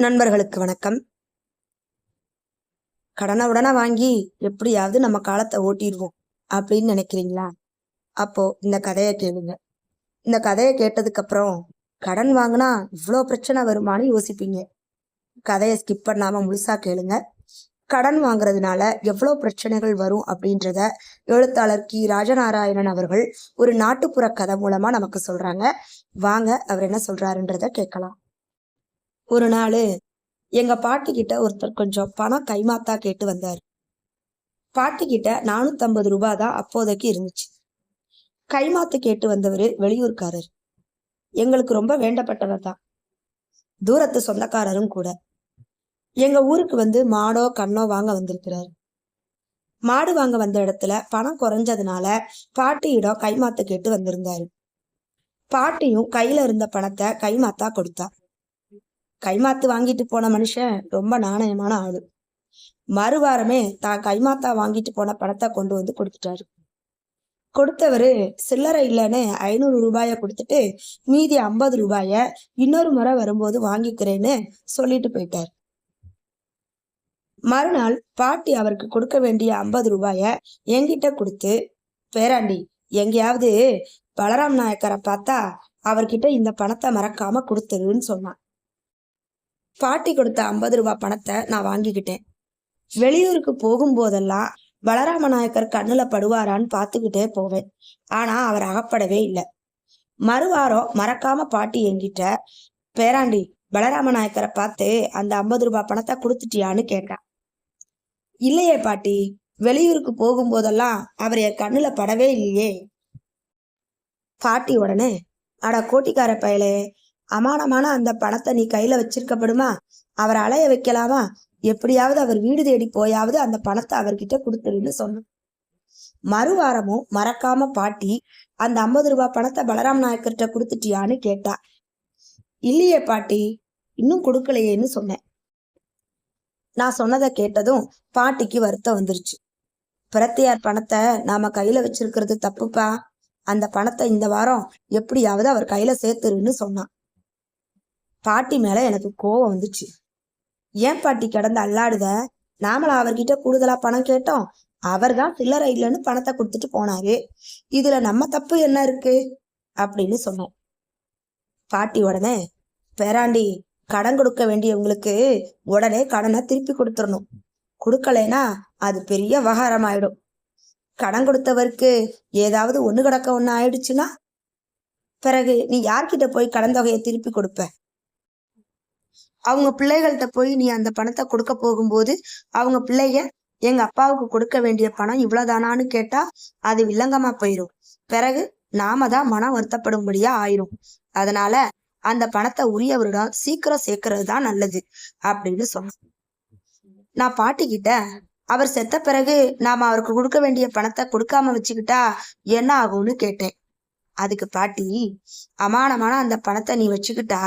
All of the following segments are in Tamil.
நண்பர்களுக்கு வணக்கம். கடனை உடனே வாங்கி எப்படியாவது நம்ம காலத்தை ஓட்டிடுவோம் அப்படின்னு நினைக்கிறீங்களா? அப்போ இந்த கதையை கேளுங்க. இந்த கதையை கேட்டதுக்கு அப்புறம் கடன் வாங்கினா இவ்வளோ பிரச்சனை வருமான்னு யோசிப்பீங்க. கதையை ஸ்கிப் பண்ணாம முழுசா கேளுங்க. கடன் வாங்குறதுனால எவ்வளோ பிரச்சனைகள் வரும் அப்படின்றத எழுத்தாளர் கி. ராஜநாராயணன் அவர்கள் ஒரு நாட்டுப்புற கதை மூலமா நமக்கு சொல்றாங்க. வாங்க அவர் என்ன சொல்றாருன்றத கேட்கலாம். ஒரு நாள் எங்க பாட்டி கிட்ட ஒருத்தர் கொஞ்சம் பணம் கைமாத்தா கேட்டு வந்தார். பாட்டி கிட்ட நானூத்தம்பது ரூபாய் தான் அப்போதைக்கு இருந்துச்சு. கைமாத்து கேட்டு வந்தவர் வெளியூர்காரர். எங்களுக்கு ரொம்ப வேண்டப்பட்டவர் தான் தூரத்து சொந்தக்காரரும் கூட. எங்க ஊருக்கு வந்து மாடோ கண்ணோ வாங்க வந்திருக்கிறார். மாடு வாங்க வந்த இடத்துல பணம் குறைஞ்சதுனால பாட்டியிடம் கைமாத்து கேட்டு வந்திருந்தாரு. பாட்டியும் கையில இருந்த பணத்தை கைமாத்தா கொடுத்தா. கைமாத்து வாங்கிட்டு போன மனுஷன் ரொம்ப நாணயமான ஆளு. மறுவாரமே தான் கைமாத்தா வாங்கிட்டு போன பணத்தை கொண்டு வந்து கொடுத்துட்டாரு. கொடுத்தவரு சில்லறை இல்லைன்னு ஐநூறு ரூபாய கொடுத்துட்டு மீதி ஐம்பது ரூபாய இன்னொரு முறை வரும்போது வாங்கிக்கிறேன்னு சொல்லிட்டு போயிட்டார். மறுநாள் பாட்டி அவருக்கு கொடுக்க வேண்டிய ஐம்பது ரூபாய என்கிட்ட கொடுத்து பேராண்டி எங்கேயாவது பலராம் நாயக்கரை பார்த்தா அவர்கிட்ட இந்த பணத்தை மறக்காம கொடுத்துருன்னு சொன்னான். பாட்டி கொடுத்த ஐம்பது ரூபாய் பணத்தை நான் வாங்கிக்கிட்டேன். வெளியூருக்கு போகும்போதெல்லாம் பலராம நாயக்கர் கண்ணுல படுவாரான்னு பார்த்துக்கிட்டே போவேன். ஆனா அவர் அகப்படவே இல்லை. மறுவாரம் மறக்காம பாட்டி என்கிட்ட பேராண்டி பலராம நாயக்கரை பார்த்து அந்த ஐம்பது ரூபாய் பணத்தை கொடுத்துட்டியான்னு கேட்டான் இல்லையே பாட்டி வெளியூருக்கு போகும்போதெல்லாம் அவர் என் கண்ணுல படவே இல்லையே. பாட்டி உடனே அட கோட்டிக்கார பயலே அமானமான அந்த பணத்தை நீ கையில வச்சிருக்கப்படுமா? அவரை அலைய வைக்கலாமா? எப்படியாவது அவர் வீடு தேடி போயாவது அந்த பணத்தை அவர்கிட்ட கொடுத்துருன்னு சொன்னான். மறுவாரமும் மறக்காம பாட்டி அந்த ஐம்பது ரூபாய் பணத்தை பலராம் நாயக்கர்கிட்ட கொடுத்துட்டியான்னு கேட்டா. இல்லையே பாட்டி இன்னும் கொடுக்கலையேன்னு சொன்னேன். நான் சொன்னதை கேட்டதும் பாட்டிக்கு வருத்தம் வந்துருச்சு. பிரத்தியார் பணத்தை நாம கையில வச்சிருக்கிறது தப்புப்பா? அந்த பணத்தை இந்த வாரம் எப்படியாவது அவர் கையில சேர்த்துருன்னு சொன்னான். பாட்டி மேல எனக்கு கோவம் வந்துச்சு. ஏன் பாட்டி கிடந்து அல்லாடுத? நாமளா அவர்கிட்ட கூடுதலா பணம் கேட்டோம். அவர் தான் சில்லறை இல்லைன்னு பணத்தை கொடுத்துட்டு போனாரு. இதுல நம்ம தப்பு என்ன இருக்கு? அப்படின்னு சொன்னோம் பாட்டி உடனே பேராண்டி கடன் கொடுக்க வேண்டியவங்களுக்கு உடனே கடனை திருப்பி கொடுத்துடணும் கொடுக்கலைன்னா அது பெரிய விவகாரம் ஆயிடும் கடன் கொடுத்தவருக்கு ஏதாவது ஒண்ணு கிடக்க ஒண்ணு ஆயிடுச்சுன்னா பிறகு நீ யார்கிட்ட போய் கடன் தொகையை திருப்பி கொடுப்ப? அவங்க பிள்ளைகள்கிட்ட போய் நீ அந்த பணத்தை கொடுக்க போகும்போது அவங்க பிள்ளைய எங்க அப்பாவுக்கு கொடுக்க வேண்டிய பணம் இவ்வளவுதானான்னு கேட்டா அது வில்லங்கமா போயிரும். பிறகு நாம தான் மனம் வருத்தப்படும்படியா ஆயிரும். அதனால அந்த பணத்தை உரியவரிடம் சீக்கிரம் சேர்க்கறது தான் நல்லது அப்படின்னு சொன்னேன் நான் பாட்டிக்கிட்ட அவர் செத்த பிறகு நாம அவருக்கு கொடுக்க வேண்டிய பணத்தை கொடுக்காம வச்சுக்கிட்டா என்ன ஆகும்னு கேட்டேன். அதுக்கு பாட்டி அமானமான அந்த பணத்தை நீ வச்சுக்கிட்டா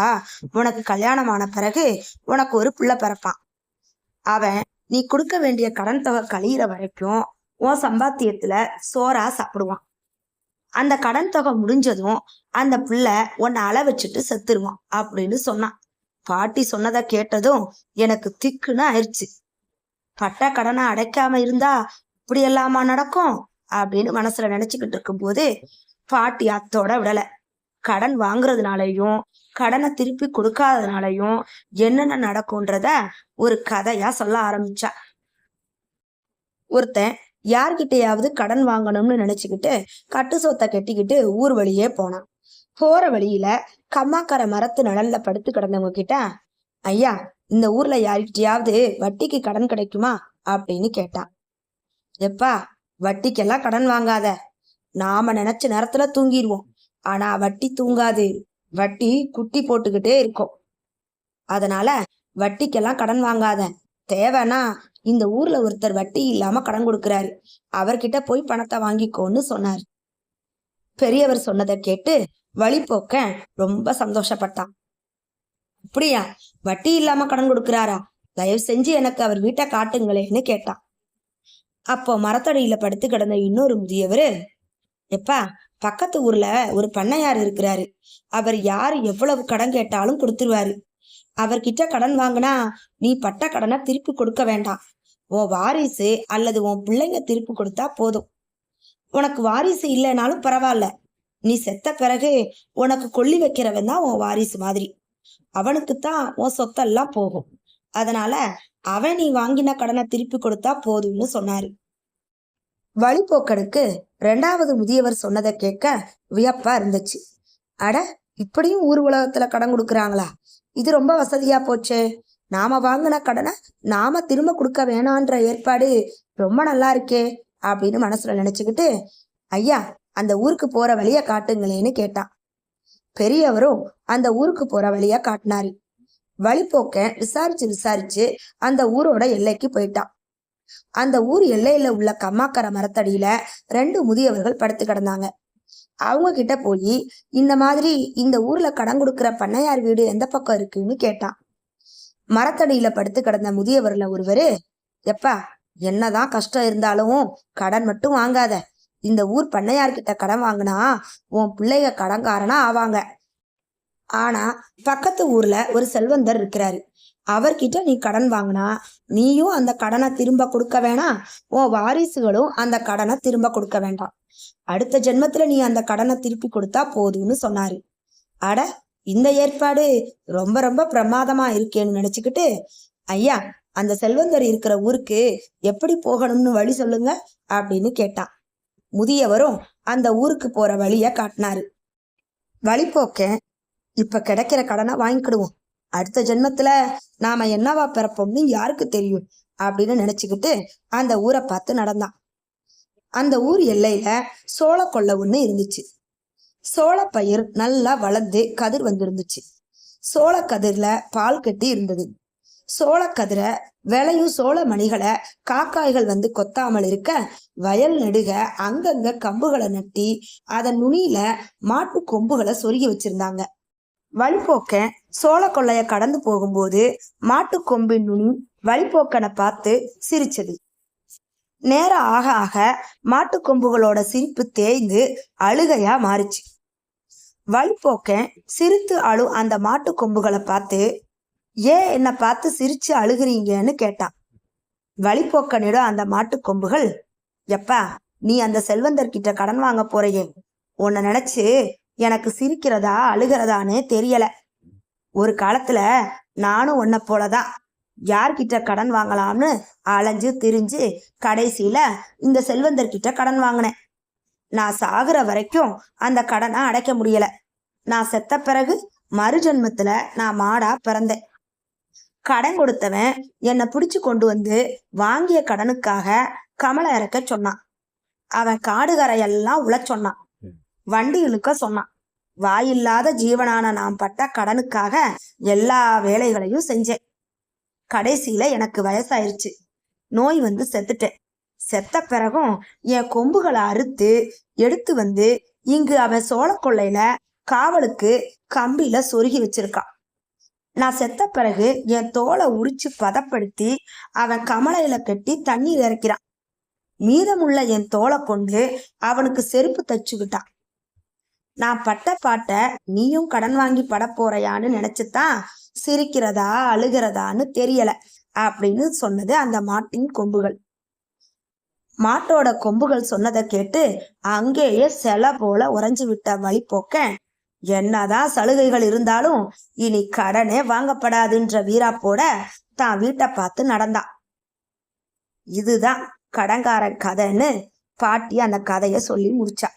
உனக்கு கல்யாணமான பிறகு உனக்கு ஒரு புள்ள பிறப்பான். அவன் நீ கொடுக்க வேண்டிய கடன் தொகை கழியிற வரைக்கும் உன் சம்பாத்தியத்துல சோறா சாப்பிடுவான். அந்த கடன் தொகை முடிஞ்சதும் அந்த புள்ள உன்னை அள வச்சுட்டு செத்துருவான் அப்படின்னு சொன்னான். பாட்டி சொன்னதை கேட்டதும் எனக்கு திக்குன்னு ஆயிடுச்சு. பட்ட கடனை அடைக்காம இருந்தா இப்படி எல்லாமா நடக்கும் அப்படின்னு மனசுல நினைச்சுக்கிட்டு இருக்கும்போது பாட்டி அத்தோட விடல. கடன் வாங்குறதுனாலையும் கடனை திருப்பி கொடுக்காததுனாலையும் என்னென்ன நடக்கும்ன்றத ஒரு கதையா சொல்ல ஆரம்பிச்சா. ஒருத்தன் யார்கிட்டயாவது கடன் வாங்கணும்னு நினைச்சுக்கிட்டு கட்டு சொத்தை கட்டிக்கிட்டு ஊர் வழியே போனான். போற வழியில கம்மாக்கார மரத்து நிழல்ல படுத்து கிடந்தவங்க கிட்ட ஐயா இந்த ஊர்ல யார்கிட்டயாவது வட்டிக்கு கடன் கிடைக்குமா? அப்படின்னு கேட்டான். எப்பா வட்டிக்கெல்லாம் கடன் வாங்காத. நாம நினைச்ச நேரத்துல தூங்கிடுவோம் ஆனா வட்டி தூங்காது. வட்டி குட்டி போட்டுக்கிட்டே இருக்கும். அதனால வட்டிக்கெல்லாம் கடன் வாங்காத. தேவைன்னா இந்த ஊர்ல ஒருத்தர் வட்டி இல்லாம கடன் கொடுக்கிறாரு. அவர்கிட்ட போய் பணத்தை வாங்கிக்கோன்னு சொன்னார். பெரியவர் சொன்னதை கேட்டு வழிபோக்க ரொம்ப சந்தோஷப்பட்டான். அப்படியா? வட்டி இல்லாம கடன் கொடுக்கிறாரா? தயவு செஞ்சு எனக்கு அவர் வீட்டை காட்டுங்களேன்னு கேட்டான். அப்போ மரத்தடியில படுத்து கிடந்த இன்னொரு முதியவர் எப்பா பக்கத்து ஊர்ல ஒரு பண்ணையார் இருக்கிறாரு. அவர் யார் எவ்வளவு கடன் கேட்டாலும் கொடுத்துருவாரு. அவர்கிட்ட கடன் வாங்கினா நீ பட்ட கடனை திருப்பி கொடுக்க வேண்டாம். உன் வாரிசு அல்லது உன் பிள்ளைங்க திருப்பி கொடுத்தா போதும். உனக்கு வாரிசு இல்லைனாலும் பரவாயில்ல. நீ செத்த பிறகு உனக்கு கொள்ளி வைக்கிறவன் தான் உன் வாரிசு மாதிரி. அவனுக்குத்தான் உன் சொத்தெல்லாம் போகும். அதனால அவன் நீ வாங்கின கடனை திருப்பி கொடுத்தா போதும்னு சொன்னாரு. வழிபோக்கனுக்கு ரெண்டாவது முதியவர் சொன்னதை கேட்க வியப்பா இருந்துச்சு. அட இப்படியும் ஊர் உலகத்துல கடன் கொடுக்குறாங்களா? இது ரொம்ப வசதியா போச்சே. நாம வாங்கின கடனை நாம திரும்ப கொடுக்க வேணான்ற ஏற்பாடு ரொம்ப நல்லா இருக்கே அப்படின்னு மனசுல நினைச்சுக்கிட்டு ஐயா அந்த ஊருக்கு போற வழிய காட்டுங்களேன்னு கேட்டான். பெரியவரும் அந்த ஊருக்கு போற வழிய காட்டினாரு. வழிபோக்க விசாரிச்சு விசாரிச்சு அந்த ஊரோட எல்லைக்கு போயிட்டான். அந்த ஊர் எல்லையில உள்ள கம்மாக்கர மரத்தடியில ரெண்டு முதியவர்கள் படுத்து கிடந்தாங்க. அவங்க கிட்ட போய் இந்த மாதிரி இந்த ஊர்ல கடன் கொடுக்கிற பண்ணையார் வீடு எந்த பக்கம் இருக்குன்னு கேட்டான். மரத்தடியில படுத்து கிடந்த முதியவர்ல ஒருவரு எப்பா என்னதான் கஷ்டம் இருந்தாலும் கடன் மட்டும் வாங்காத. இந்த ஊர் பண்ணையார்கிட்ட கடன் வாங்கினா உன் பிள்ளைங்க கடன்காரனா ஆவாங்க ஆனா பக்கத்து ஊர்ல ஒரு செல்வந்தர் இருக்கிறாரு. அவர்கிட்ட நீ கடன் வாங்கினா நீயும் அந்த கடனை திரும்ப கொடுக்க வேணாம் உன் வாரிசுகளும் அந்த கடனை திரும்ப கொடுக்க வேண்டாம். அடுத்த ஜென்மத்துல நீ அந்த கடனை திருப்பி கொடுத்தா போதும்னு சொன்னாரு. அட இந்த ஏற்பாடு ரொம்ப ரொம்ப பிரமாதமா இருக்கேன்னு நினைச்சுக்கிட்டு ஐயா அந்த செல்வந்தர் இருக்கிற ஊருக்கு எப்படி போகணும்னு வழி சொல்லுங்க அப்படின்னு கேட்டான். முதியவரும் அந்த ஊருக்கு போற வழிய காட்டினாரு. வழிபோக்க இப்ப கிடைக்கிற கடனை வாங்கிக்கிடுவோம். அடுத்த ஜென்மத்துல நாம என்னவா பிறப்போம்னு யாருக்கு தெரியும்? அப்படின்னு நினைச்சுக்கிட்டு அந்த ஊரை பார்த்து நடந்தான். அந்த ஊர் எல்லையில சோள கொள்ள ஒண்ணு இருந்துச்சு. சோளப்பயிர் நல்லா வளர்ந்து கதிர் வந்திருந்துச்சு. சோள கதிர்ல பால் கட்டி இருந்தது. சோளக்கதிரை விளையும் சோள மணிகளை காக்காய்கள் வந்து கொத்தாமல் இருக்க வயல் நெடுக அங்கங்க கம்புகளை நட்டி அதன் நுனியில மாட்டு கொம்புகளை சொருகி வச்சிருந்தாங்க. வழிபோக்க சோழ கொள்ளைய கடந்து போகும்போது மாட்டு கொம்பின் நுனி வழிபோக்கனை பார்த்து சிரிச்சது. நேரம் ஆக ஆக மாட்டு கொம்புகளோட சிரிப்பு தேய்ந்து அழுகையா மாறிச்சு. வழிபோக்கன் சிரித்து அழு அந்த மாட்டு கொம்புகளை பார்த்து ஏன் என்னை பார்த்து சிரிச்சு அழுகிறீங்கன்னு கேட்டான். வழிபோக்கனிடம் அந்த மாட்டு கொம்புகள் எப்பா நீ அந்த செல்வந்தர்கிட்ட கடன் வாங்க போறையே. உன்னை நினைச்சு எனக்கு சிரிக்கிறதா அழுகிறதானே தெரியல. ஒரு காலத்துல நானும் உன்னை போலதான். யார்கிட்ட கடன் வாங்கலாம்னு அலைஞ்சு திரிஞ்சு கடைசியில இந்த செல்வந்தர்கிட்ட கடன் வாங்கினேன். நான் சாகுற வரைக்கும் அந்த கடனை அடைக்க முடியல. நான் செத்த பிறகு மறுஜென்மத்துல நான் மாடா பிறந்தேன். கடன் கொடுத்தவன் என்னை பிடிச்சு கொண்டு வந்து வாங்கிய கடனுக்காக கமலை இறக்க சொன்னான். அவன் காடுகரையெல்லாம் உழ சொன்னான். வண்டி இழுக்க சொன்னான். வாயில்லாத ஜீவனான நான் பட்ட கடனுக்காக எல்லா வேலைகளையும் செஞ்சேன். கடைசியில எனக்கு வயசாயிருச்சு. நோய் வந்து செத்துட்டேன். செத்த பிறகும் என் கொம்புகளை அறுத்து எடுத்து வந்து இங்கு அவன் சோழக்கொள்ளையில காவலுக்கு கம்பியில சொருகி வச்சிருக்கான் நான் செத்த பிறகு என் தோலை உரிச்சு பதப்படுத்தி அவன் கமலையில கட்டி தண்ணீர் இறக்கிறான். மீதமுள்ள என் தோலை கொண்டு அவனுக்கு செருப்பு தச்சுக்கிட்டான். நான் பட்ட பாட்டை நீயும் கடன் வாங்கி பட போறையான்னு நினைச்சுதான் சிரிக்கிறதா அழுகிறதான்னு தெரியல அப்படின்னு சொன்னது அந்த மாட்டின் கொம்புகள். மாட்டோட கொம்புகள் சொன்னதை கேட்டு அங்கேயே செல போல உறைஞ்சு விட்ட வழி போக்க என்னதான் சலுகைகள் இருந்தாலும் இனி கடனே வாங்கப்படாதுன்ற வீராப்போட தான் வீட்டை பார்த்து நடந்தான் இதுதான் கடங்காரன் கதைன்னு பாட்டி அந்த கதைய சொல்லி முடிச்சா.